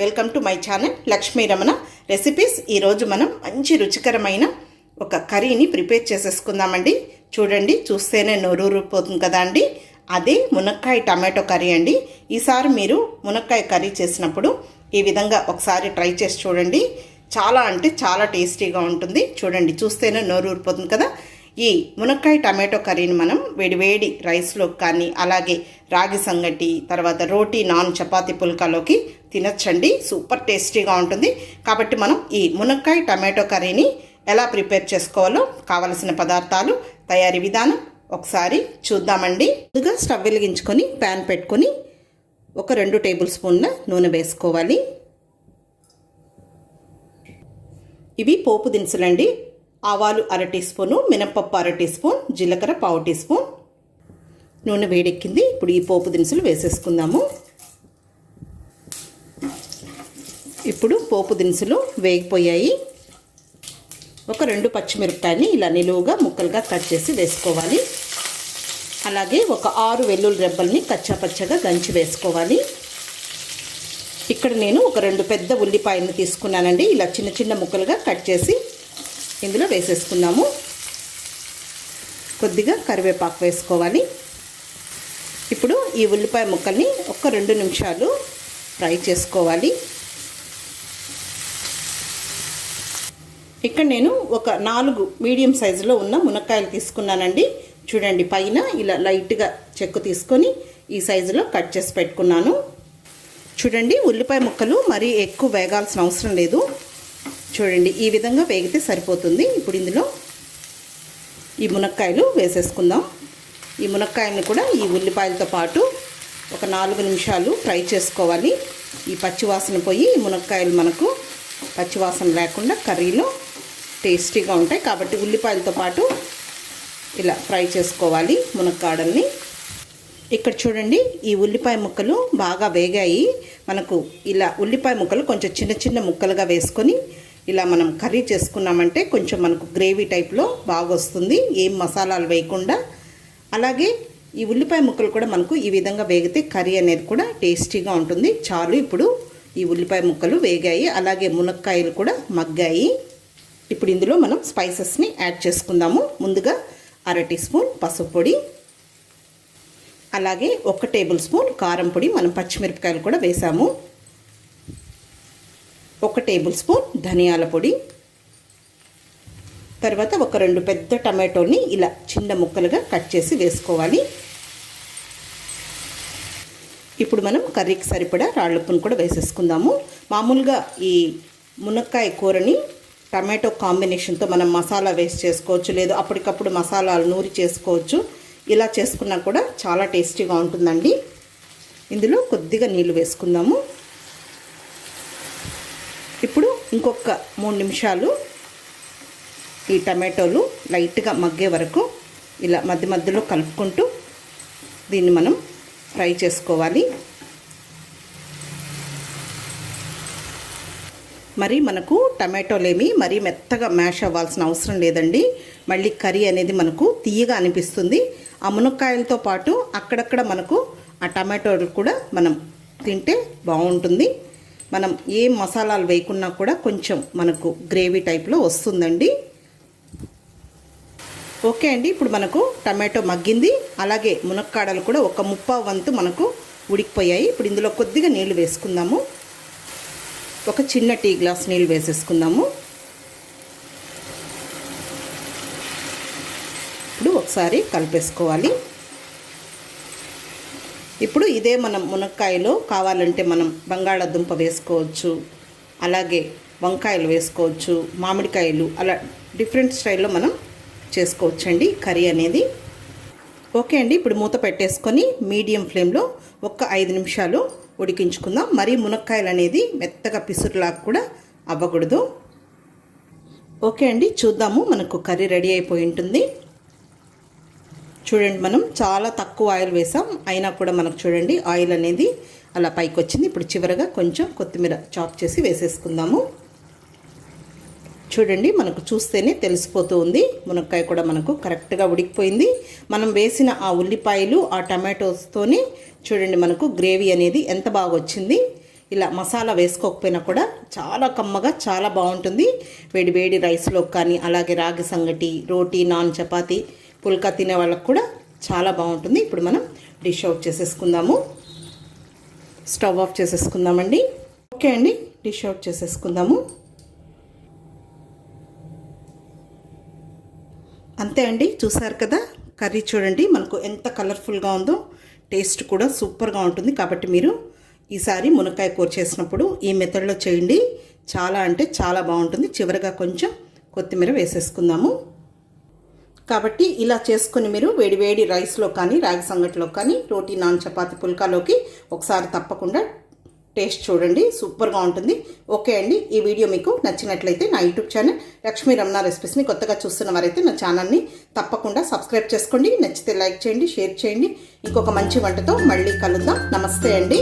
Welcome to my channel Lakshmi Ramana recipes ఈరోజు మనం మంచి రుచికరమైన ఒక కర్రీని ప్రిపేర్ చేసేసుకుందామండి. చూడండి చూస్తేనే నోరూరిపోతుంది కదా అండి. అదే మునక్కాయ టమాటో కర్రీ అండి. ఈసారి మీరు మునక్కాయ కర్రీ చేసినప్పుడు ఈ విధంగా ఒకసారి ట్రై చేసి చూడండి. చాలా అంటే చాలా టేస్టీగా ఉంటుంది. చూడండి చూస్తేనే నోరూరిపోతుంది కదా. ఈ మునక్కాయ టమాటో కర్రీని మనం వేడివేడి రైస్లో కానీ అలాగే రాగి సంగటి తర్వాత రోటీ నాన్ చపాతి పుల్కాలోకి తినచ్చండి. సూపర్ టేస్టీగా ఉంటుంది. కాబట్టి మనం ఈ మునక్కాయ టమాటో కర్రీని ఎలా ప్రిపేర్ చేసుకోవాలో కావలసిన పదార్థాలు తయారీ విధానం ఒకసారి చూద్దామండి. ముందుగా స్టవ్ వెలిగించుకొని ప్యాన్ పెట్టుకొని ఒక రెండు టేబుల్ స్పూన్ల నూనె వేసుకోవాలి. ఇవి పోపు దినుసులండి. ఆవాలు అర టీ స్పూను మినపప్పు అర టీ స్పూన్ జీలకర్ర పావు టీ స్పూన్. నూనె వేడెక్కింది. ఇప్పుడు ఈ పోపు దినుసులు వేసేసుకుందాము. ఇప్పుడు పోపు దినుసులు వేగిపోయాయి. ఒక రెండు పచ్చిమిరపకాయని ఇలా నిలువుగా ముక్కలుగా కట్ చేసి వేసుకోవాలి. అలాగే ఒక ఆరు వెల్లుల్లి రెబ్బల్ని కచ్చాపచ్చగా దంచి వేసుకోవాలి. ఇక్కడ నేను ఒక రెండు పెద్ద ఉల్లిపాయలను తీసుకున్నానండి. ఇలా చిన్న చిన్న ముక్కలుగా కట్ చేసి ఇందులో వేసేసుకున్నాము. కొద్దిగా కరివేపాకు వేసుకోవాలి. ఇప్పుడు ఈ ఉల్లిపాయ ముక్కల్ని ఒక రెండు నిమిషాలు ఫ్రై చేసుకోవాలి. ఇక్కడ నేను ఒక నాలుగు మీడియం సైజులో ఉన్న మునక్కాయలు తీసుకున్నానండి. చూడండి పైన ఇలా లైట్గా చెక్కు తీసుకొని ఈ సైజులో కట్ చేసి పెట్టుకున్నాను. చూడండి ఉల్లిపాయ ముక్కలు మరీ ఎక్కువ వేగాల్సిన అవసరం లేదు. చూడండి ఈ విధంగా వేగితే సరిపోతుంది. ఇప్పుడు ఇందులో ఈ మునక్కాయలు వేసేసుకుందాం. ఈ మునక్కాయలను కూడా ఈ ఉల్లిపాయలతో పాటు ఒక నాలుగు నిమిషాలు ఫ్రై చేసుకోవాలి. ఈ పచ్చివాసన పోయి మునక్కాయలు మనకు పచ్చివాసన లేకుండా కర్రీలో టేస్టీగా ఉంటాయి. కాబట్టి ఉల్లిపాయలతో పాటు ఇలా ఫ్రై చేసుకోవాలి మునక్కాడల్ని. ఇక్కడ చూడండి ఈ ఉల్లిపాయ ముక్కలు బాగా వేగాయి. మనకు ఇలా ఉల్లిపాయ ముక్కలు కొంచెం చిన్న చిన్న ముక్కలుగా వేసుకొని ఇలా మనం కర్రీ చేసుకున్నామంటే కొంచెం మనకు గ్రేవీ టైప్లో బాగా వస్తుంది ఏం మసాలాలు వేయకుండా. అలాగే ఈ ఉల్లిపాయ ముక్కలు కూడా మనకు ఈ విధంగా వేగితే కర్రీ అనేది కూడా టేస్టీగా ఉంటుంది. చాలు ఇప్పుడు ఈ ఉల్లిపాయ ముక్కలు వేగాయి. అలాగే మునక్కాయలు కూడా మగ్గాయి. ఇప్పుడు ఇందులో మనం స్పైసెస్ని యాడ్ చేసుకుందాము. ముందుగా అర టీ స్పూన్ పసుపు పొడి. అలాగే ఒక టేబుల్ స్పూన్ కారం పొడి. మనం పచ్చిమిరపకాయలు కూడా వేసాము. ఒక టేబుల్ స్పూన్ ధనియాల పొడి. తర్వాత ఒక రెండు పెద్ద టమాటోని ఇలా చిన్న ముక్కలుగా కట్ చేసి వేసుకోవాలి. ఇప్పుడు మనం కర్రీకి సరిపడా రాళ్ళుప్పును కూడా వేసేసుకుందాము. మామూలుగా ఈ మునక్కాయ కూరని టమాటో కాంబినేషన్తో మనం మసాలా వేస్ట్ చేసుకోవచ్చు లేదు అప్పటికప్పుడు మసాలాలు నూరి చేసుకోవచ్చు. ఇలా చేసుకున్నా కూడా చాలా టేస్టీగా ఉంటుందండి. ఇందులో కొద్దిగా నీళ్ళు వేసుకుందాము. ఇప్పుడు ఇంకొక మూడు నిమిషాలు ఈ టమాటోలు లైట్గా మగ్గే వరకు ఇలా మధ్య మధ్యలో కలుపుకుంటూ దీన్ని మనం ఫ్రై చేసుకోవాలి. మరి మనకు టమాటోలేమి మరీ మెత్తగా మ్యాష్ అవ్వాల్సిన అవసరం లేదండి. మళ్ళీ కర్రీ అనేది మనకు తీయగా అనిపిస్తుంది. ఆ మునక్కాయలతో పాటు అక్కడక్కడ మనకు ఆ టమాటోలు కూడా మనం తింటే బాగుంటుంది. మనం ఏ మసాలాలు వేయకున్నా కూడా కొంచెం మనకు గ్రేవీ టైప్లో వస్తుందండి. ఓకే అండి. ఇప్పుడు మనకు టమాటో మగ్గింది. అలాగే మునక్కాడలు కూడా ఒక ముప్పావు వంతు మనకు ఉడికిపోయాయి. ఇప్పుడు ఇందులో కొద్దిగా నీళ్ళు వేసుకుందాము. ఒక చిన్న టీ గ్లాస్ నీళ్ళు వేసేసుకుందాము. ఇప్పుడు ఒకసారి కలిపేసుకోవాలి. ఇప్పుడు ఇదే మనం మునక్కాయలో కావాలంటే మనం బంగాళాదుంప వేసుకోవచ్చు. అలాగే వంకాయలు వేసుకోవచ్చు మామిడికాయలు అలా డిఫరెంట్ స్టైల్లో మనం చేసుకోవచ్చండి కర్రీ అనేది. ఓకే అండి ఇప్పుడు మూత పెట్టేసుకొని మీడియం ఫ్లేమ్లో ఒక్క ఐదు నిమిషాలు ఉడికించుకుందాం. మరీ మునక్కాయలు అనేది మెత్తగా పిసురులాగా కూడా అవ్వకూడదు. ఓకే అండి చూద్దాము మనకు కర్రీ రెడీ అయిపోయి ఉంటుంది. చూడండి మనం చాలా తక్కువ ఆయిల్ వేసాం. అయినా కూడా మనకు చూడండి ఆయిల్ అనేది అలా పైకి వచ్చింది. ఇప్పుడు చివరగా కొంచెం కొత్తిమీర చాప్ చేసి వేసేసుకుందాము. చూడండి మనకు చూస్తేనే తెలిసిపోతూ ఉంది. మునక్కాయ కూడా మనకు కరెక్ట్గా ఉడికిపోయింది. మనం వేసిన ఆ ఉల్లిపాయలు ఆ టమాటోస్తోనే చూడండి మనకు గ్రేవీ అనేది ఎంత బాగా వచ్చింది. ఇలా మసాలా వేసుకోకపోయినా కూడా చాలా కమ్మగా చాలా బాగుంటుంది. వేడి వేడి రైస్లో కానీ అలాగే రాగి సంగటి రోటీ నాన్ చపాతి పుల్కా తినే వాళ్ళకు కూడా చాలా బాగుంటుంది. ఇప్పుడు మనం డిష్ అవుట్ చేసేసుకుందాము. స్టవ్ ఆఫ్ చేసేసుకుందామండి. ఓకే అండి డిష్ అవుట్ చేసేసుకుందాము. అంతే అండి చూసారు కదా? కర్రీ చూడండి మనకు ఎంత కలర్ఫుల్గా ఉందో టేస్ట్ కూడా సూపర్గా ఉంటుంది. కాబట్టి మీరు ఈసారి మునక్కాయ కూర చేసినప్పుడు ఈ మెథడ్లో చేయండి. చాలా అంటే చాలా బాగుంటుంది. చివరిగా కొంచెం కొత్తిమీర వేసేసుకుందాము. కాబట్టి ఇలా చేసుకుని మీరు వేడివేడి రైస్లో కానీ రాగి సంగటిలో కానీ రోటీ నాన్ చపాతి పుల్కాలోకి ఒకసారి తప్పకుండా టేస్ట్ చూడండి సూపర్గా ఉంటుంది. ఓకే అండి ఈ వీడియో మీకు నచ్చినట్లయితే నా యూట్యూబ్ ఛానల్ లక్ష్మీ రమణ రెసిపీస్ని కొత్తగా చూస్తున్న వారైతే నా ఛానల్ని తప్పకుండా సబ్స్క్రైబ్ చేసుకోండి. నచ్చితే లైక్ చేయండి షేర్ చేయండి. ఇంకొక మంచి వంటతో మళ్ళీ కలుద్దాం. నమస్తే అండి.